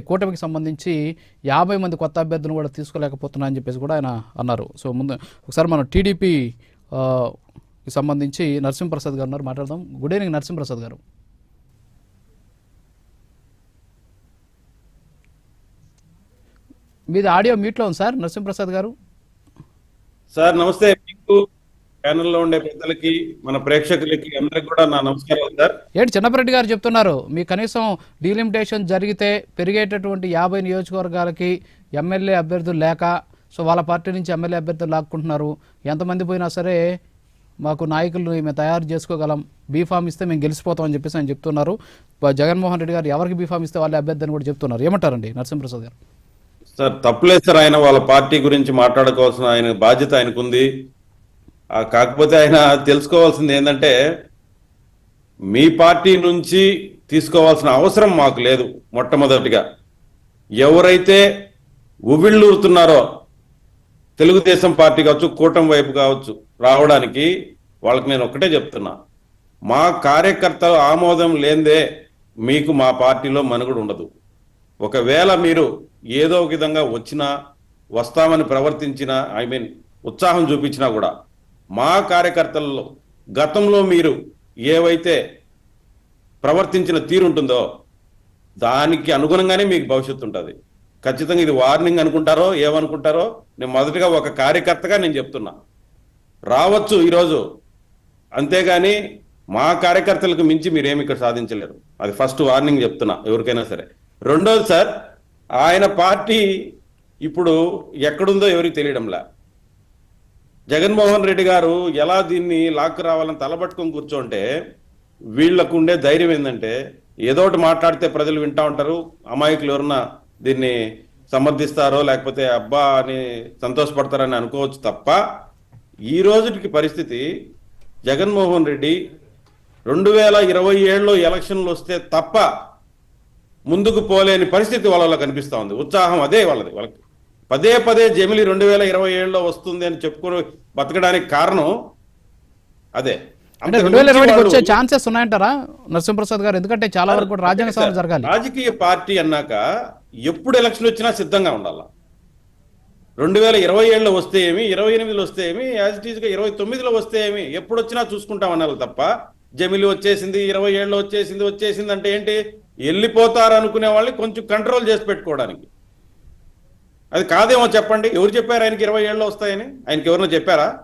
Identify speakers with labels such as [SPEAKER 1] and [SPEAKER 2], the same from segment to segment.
[SPEAKER 1] కూటమికి సంబంధించి యాభై మంది కొత్త అభ్యర్థులను కూడా తీసుకోలేకపోతున్నా అని చెప్పేసి కూడా ఆయన అన్నారు. సో ముందు ఒకసారి మనం టీడీపీ సంబంధించి నరసింహప్రసాద్ గారు ఉన్నారు. మాట్లాడదాం. గుడ్ ఈవినింగ్ నరసింహప్రసాద్ గారు. మీది ఆడియో మ్యూట్లో ఉంది సార్ నరసింహప్రసాద్ గారు.
[SPEAKER 2] సార్ నమస్తే. మీకు ప్యానెల్లో ఉండే పెద్దలకి మన ప్రేక్షకులకి అందరికి కూడా నా నమస్కారం సార్.
[SPEAKER 1] ఏంటి చిన్నపరెడ్డి గారు చెప్తున్నారు మీ కనీసం డీలిమిటేషన్ జరిగితే పెరిగేటటువంటి యాభై నియోజకవర్గాలకి ఎమ్మెల్యే అభ్యర్థులు లేక సో వాళ్ళ పార్టీ నుంచి ఎమ్మెల్యే అభ్యర్థులు లాక్కుంటున్నారు. ఎంతమంది పోయినా సరే మాకు నాయకులను మేము తయారు చేసుకోగలం బీఫామ్ ఇస్తే మేము గెలిచిపోతాం అని చెప్పేసి ఆయన చెప్తున్నారు. జగన్మోహన్ రెడ్డి గారు ఎవరికి బీఫామ్ ఇస్తే వాళ్ళే అభ్యర్థి అని కూడా చెప్తున్నారు. ఏమంటారండి నరసింహప్రసాద్ గారు?
[SPEAKER 2] సార్ తప్పులేదు సార్ ఆయన వాళ్ళ పార్టీ గురించి మాట్లాడుకోవాల్సిన ఆయన బాధ్యత ఆయనకుంది. కాకపోతే ఆయన తెలుసుకోవాల్సింది ఏంటంటే మీ పార్టీ నుంచి తీసుకోవాల్సిన అవసరం మాకు లేదు మొట్టమొదటిగా. ఎవరైతే ఉవిళ్ళూరుతున్నారో తెలుగుదేశం పార్టీ కావచ్చు కూటమి వైపు కావచ్చు రావడానికి వాళ్ళకి నేను ఒక్కటే చెప్తున్నా. మా కార్యకర్తలు ఆమోదం లేందే మీకు మా పార్టీలో మనుగడు ఉండదు. ఒకవేళ మీరు ఏదో ఒక విధంగా వచ్చినా వస్తామని ప్రవర్తించినా ఐ మీన్ ఉత్సాహం చూపించినా కూడా మా కార్యకర్తలలో గతంలో మీరు ఏవైతే ప్రవర్తించిన తీరు ఉంటుందో దానికి అనుగుణంగానే మీకు భవిష్యత్తు ఉంటుంది. ఖచ్చితంగా ఇది వార్నింగ్ అనుకుంటారో ఏమనుకుంటారో నేను మొదటగా ఒక కార్యకర్తగా నేను చెప్తున్నా. రావచ్చు ఈరోజు. అంతేగాని మా కార్యకర్తలకు మించి మీరేమి ఇక్కడ సాధించలేరు. అది ఫస్ట్ వార్నింగ్ చెప్తున్నా ఎవరికైనా సరే. రెండోది సార్ ఆయన పార్టీ ఇప్పుడు ఎక్కడుందో ఎవరికి తెలియడంలా. జగన్మోహన్ రెడ్డి గారు ఎలా దీన్ని లాక్కు రావాలని తలబట్టుకొని కూర్చోంటే వీళ్ళకు ఉండే ధైర్యం ఏంటంటే ఏదో ఒకటి మాట్లాడితే ప్రజలు వింటా ఉంటారు. అమాయకులు ఎవరన్నా దీన్ని సమర్థిస్తారో లేకపోతే అబ్బా అని సంతోషపడతారని అనుకోవచ్చు తప్ప ఈ రోజుకి పరిస్థితి జగన్మోహన్ రెడ్డి రెండు వేల ఇరవై ఏడులో ఎలక్షన్లు వస్తే తప్ప ముందుకు పోలేని పరిస్థితి వాళ్ళ కనిపిస్తూ ఉంది. ఉత్సాహం అదే వాళ్ళది వాళ్ళకి. పదే పదే జమిలి రెండు వేల ఇరవై ఏడులో వస్తుంది అని చెప్పుకొని బతకడానికి కారణం అదే.
[SPEAKER 1] అంటే రెండు వేల ఇరవై వచ్చే ఛాన్సెస్ ఉన్నాయంటారా? నరసింహప్రసాద్ గారు? ఎందుకంటే చాలా వరకు కూడా రాజ్యాంగ సభలు జరగాలి.
[SPEAKER 2] రాజకీయ పార్టీ అన్నాక ఎప్పుడు ఎలక్షన్ వచ్చినా సిద్ధంగా ఉండాల? రెండు వేల ఇరవై ఏడులో వస్తే ఏమి ఇరవై ఎనిమిదిలో వస్తే ఏమి యాజ్ ఇట్గా ఇరవై తొమ్మిదిలో వస్తే ఏమి ఎప్పుడు వచ్చినా చూసుకుంటాం అన్నారు తప్ప జమిలి వచ్చేసింది ఇరవై ఏడులో వచ్చేసింది వచ్చేసింది అంటే ఏంటి? వెళ్ళిపోతారు అనుకునే వాళ్ళని కొంచెం కంట్రోల్ చేసి పెట్టుకోవడానికి. అది కాదేమో చెప్పండి. ఎవరు చెప్పారు ఆయనకి ఇరవై ఏళ్ళు వస్తాయని? ఆయనకి ఎవరినో చెప్పారా?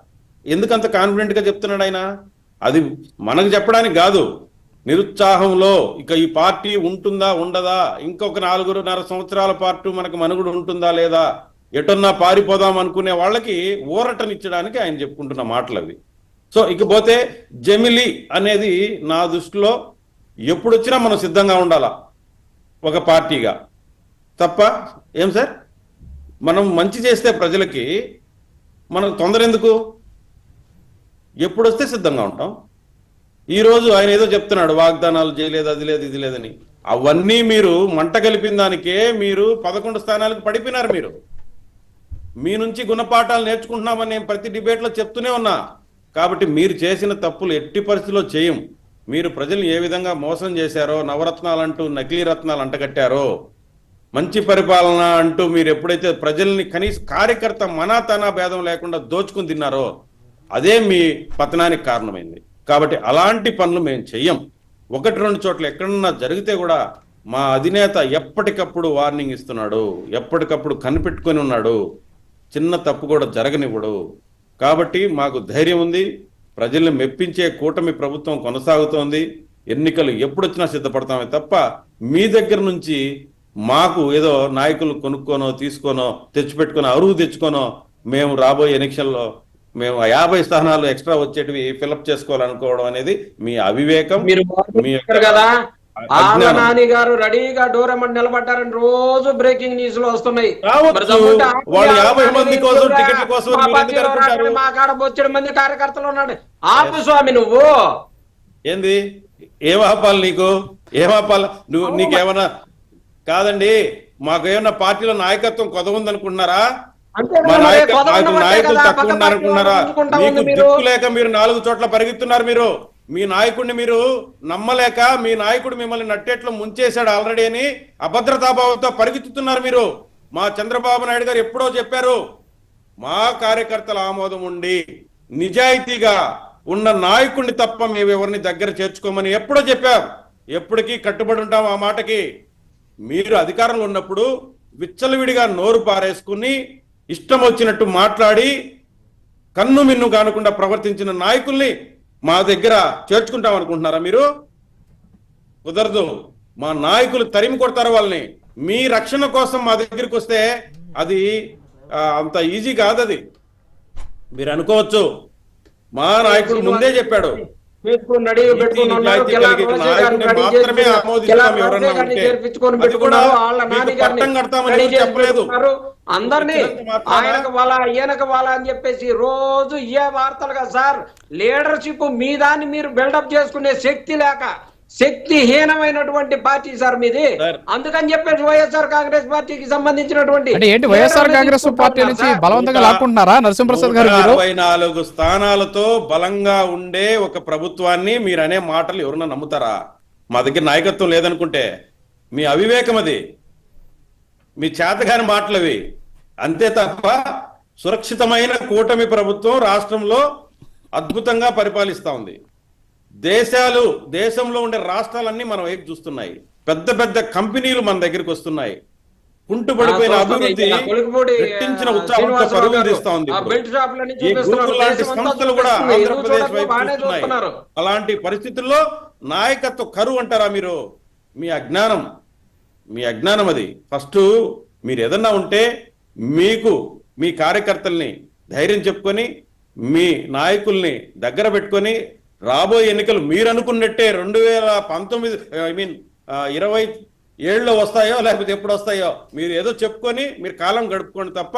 [SPEAKER 2] ఎందుకంత కాన్ఫిడెంట్గా చెప్తున్నాడు ఆయన? అది మనకు చెప్పడానికి కాదు. నిరుత్సాహంలో ఇక ఈ పార్టీ ఉంటుందా ఉండదా? ఇంకొక నాలుగున్నర సంవత్సరాల పార్టీ మనకు మనుగుడు ఉంటుందా లేదా? ఎటున్నా పారిపోదాం అనుకునే వాళ్ళకి ఊరటనిచ్చడానికి ఆయన చెప్పుకుంటున్న మాటలు అవి. సో ఇకపోతే జమిలి అనేది నా దృష్టిలో ఎప్పుడొచ్చినా మనం సిద్ధంగా ఉండాలా ఒక పార్టీగా. తప్ప ఏం సార్? మనం మంచి చేస్తే ప్రజలకి మనకు తొందర ఎందుకు ఎప్పుడు వస్తే సిద్ధంగా ఉంటాం. ఈ రోజు ఆయన ఏదో చెప్తున్నాడు వాగ్దానాలు చేయలేదు అది లేదు ఇది లేదని. అవన్నీ మీరు మంట కలిపిన దానికే మీరు పదకొండు స్థానాలకు పడిపోయినారు మీరు. మీ నుంచి గుణపాఠాలు నేర్చుకుంటున్నామని నేను ప్రతి డిబేట్లో చెప్తూనే ఉన్నా. కాబట్టి మీరు చేసిన తప్పులు ఎట్టి పరిస్థితిలో చేయం. మీరు ప్రజలు ఏ విధంగా మోసం చేశారో నవరత్నాలు అంటూ నకిలీ రత్నాలు అంటగట్టారో మంచి పరిపాలన అంటూ మీరు ఎప్పుడైతే ప్రజల్ని కనీస కార్యకర్త మనాతనా భేదం లేకుండా దోచుకుని తిన్నారో అదే మీ పతనానికి కారణమైంది. కాబట్టి అలాంటి పనులు మేము చెయ్యం. ఒకటి రెండు చోట్ల ఎక్కడన్నా జరిగితే కూడా మా అధినేత ఎప్పటికప్పుడు వార్నింగ్ ఇస్తున్నాడు ఎప్పటికప్పుడు కనిపెట్టుకొని ఉన్నాడు. చిన్న తప్పు కూడా జరగనివ్వడు. కాబట్టి మాకు ధైర్యం ఉంది. ప్రజల్ని మెప్పించే కూటమి ప్రభుత్వం కొనసాగుతోంది. ఎన్నికలు ఎప్పుడొచ్చినా సిద్ధపడతామే తప్ప మీ దగ్గర నుంచి మాకు ఏదో నాయకులు కొనుక్కోనో తీసుకోనో తెచ్చిపెట్టుకునో అరువు తెచ్చుకోనో మేము రాబోయే ఎన్నికల్లో మేము యాభై స్థానాలు ఎక్స్ట్రా వచ్చేటివి ఫిలప్ చేసుకోవాలనుకోవడం అనేది మీ అవివేకం
[SPEAKER 3] మీరు కదా. నాని గారు రెడీగా డోర్ అమ్మని నిలబడ్డారని రోజు బ్రేకింగ్ న్యూస్లో వస్తున్నాయి. మా కాడ బొచ్చెడు మంది కార్యకర్తలు ఉన్నాడు ఆపు స్వామి నువ్వు.
[SPEAKER 2] ఏంది? ఏం ఆపాలి నీకు? ఏం ఆపాలి? నువ్వు నీకేమన్నా కాదండి మాకు ఏమన్నా పార్టీలో నాయకత్వం మా
[SPEAKER 3] కదా
[SPEAKER 2] మాకు
[SPEAKER 3] ఉన్నవాటే
[SPEAKER 2] నాయకులు తక్కువ ఉన్నారనుకున్నారా మీకు. దిక్కు లేక మీరు నాలుగు చోట్ల పరిగెత్తున్నారు మీరు. మీ నాయకుడిని మీరు నమ్మలేక మీ నాయకుడు మిమ్మల్ని నట్టేట్లు ముంచేశాడు ఆల్రెడీ అని అభద్రతాభావంతో పరిగెత్తుతున్నారు మీరు. మా చంద్రబాబు నాయుడు గారు ఎప్పుడో చెప్పారు మా కార్యకర్తల ఆమోదం ఉండి నిజాయితీగా ఉన్న నాయకుడిని తప్ప మేము ఎవరిని దగ్గర చేర్చుకోమని ఎప్పుడో చెప్పాం ఎప్పటికీ కట్టుబడి ఉంటాం ఆ మాటకి. మీరు అధికారంలో ఉన్నప్పుడు విచ్చలవిడిగా నోరు పారేసుకుని ఇష్టం వచ్చినట్టు మాట్లాడి కన్ను మిన్ను కానకుండా ప్రవర్తించిన నాయకుల్ని మా దగ్గర చేర్చుకుంటాం అనుకుంటున్నారా మీరు? కుదరదు. మా నాయకులు తరిమి కొడతారు వాళ్ళని. మీ రక్షణ కోసం మా దగ్గరికి వస్తే అది అంత ఈజీ కాదు అది మీరు అనుకోవచ్చు. మా నాయకుడు ముందే చెప్పాడు.
[SPEAKER 3] చేర్పించుకొని పెట్టుకున్నారు. వాళ్ళ. అందరినీ ఆయనకు వాళ్ళ ఈయనకు వాళ్ళ అని చెప్పేసి రోజు ఏ వార్తలుగా సార్. లీడర్షిప్ మీ దాన్ని మీరు బిల్డప్ చేసుకునే శక్తి లేక శక్తిహీనమైనటువంటి పార్టీ సార్ మీది. అందుకని చెప్పేసి వైఎస్ఆర్ కాంగ్రెస్ పార్టీకి సంబంధించినటువంటి
[SPEAKER 1] అంటే ఏంటి వైఎస్ఆర్ కాంగ్రెస్ పార్టీ నుంచి. బలవంతంగా లాక్కుంటున్నారా నరసింహప్రసాద్ గారు
[SPEAKER 2] అరవై నాలుగు స్థానాలతో బలంగా ఉండే ఒక ప్రభుత్వాన్ని మీరు అనే మాటలు ఎవరన్నా నమ్ముతారా? మా దగ్గర నాయకత్వం లేదనుకుంటే. మీ అవివేకం అది. మీ చేతగాని మాటలు అవి అంతే తప్ప సురక్షితమైన కూటమి ప్రభుత్వం రాష్ట్రంలో అద్భుతంగా పరిపాలిస్తా ఉంది. దేశాలు దేశంలో ఉండే రాష్ట్రాలన్నీ మన వైపు చూస్తున్నాయి. పెద్ద పెద్ద కంపెనీలు మన దగ్గరికి వస్తున్నాయి. కుంటుపడిపోయిన అభివృద్ధి రెట్టించిన ఉత్సాహంతో పరుగులు తీస్తా ఉంది ఈ లాంటి సంస్థలు కూడా ఆంధ్రప్రదేశ్? వైపు చూస్తున్నాయి. అలాంటి పరిస్థితుల్లో నాయకత్వ కరువు అంటారా మీరు? మీ అజ్ఞానం. మీ అజ్ఞానం అది. ఫస్ట్ మీరు ఏదన్నా ఉంటే మీకు మీ కార్యకర్తల్ని ధైర్యం చెప్పుకొని మీ నాయకుల్ని దగ్గర పెట్టుకొని రాబోయే ఎన్నికలు మీరు అనుకున్నట్టే రెండు వేల పంతొమ్మిది ఐ మీన్ ఇరవై ఏళ్ళలో వస్తాయో లేకపోతే ఎప్పుడు వస్తాయో మీరు ఏదో చెప్పుకొని మీరు కాలం గడుపుకోండి తప్ప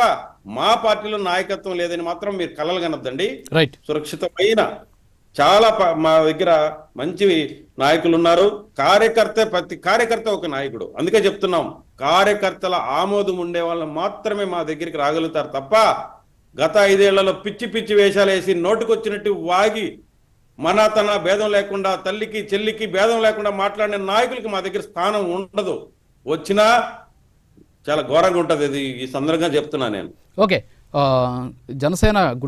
[SPEAKER 2] మా పార్టీలో నాయకత్వం లేదని మాత్రం మీరు కలలు కనొద్దండి.
[SPEAKER 1] రైట్
[SPEAKER 2] సురక్షితమైన చాలా మా దగ్గర మంచి నాయకులు ఉన్నారు కార్యకర్త ప్రతి కార్యకర్త ఒక నాయకుడు. అందుకే చెప్తున్నాం కార్యకర్తల ఆమోదం ఉండే వాళ్ళని మాత్రమే మా దగ్గరికి రాగలుగుతారు తప్ప గత ఐదేళ్ళలో పిచ్చి పిచ్చి వేషాలు వేసి నోటుకొచ్చినట్టు వాగి మన తన భేదం లేకుండా తల్లికి చెల్లికి భేదం లేకుండా మాట్లాడిన నాయకులకి మా దగ్గర స్థానం ఉండదు. వచ్చినా చాలా ఘోరంగా ఉంటది ఇది ఈ సందర్భంగా చెప్తున్నా నేను.
[SPEAKER 1] ఓకే. జనసేన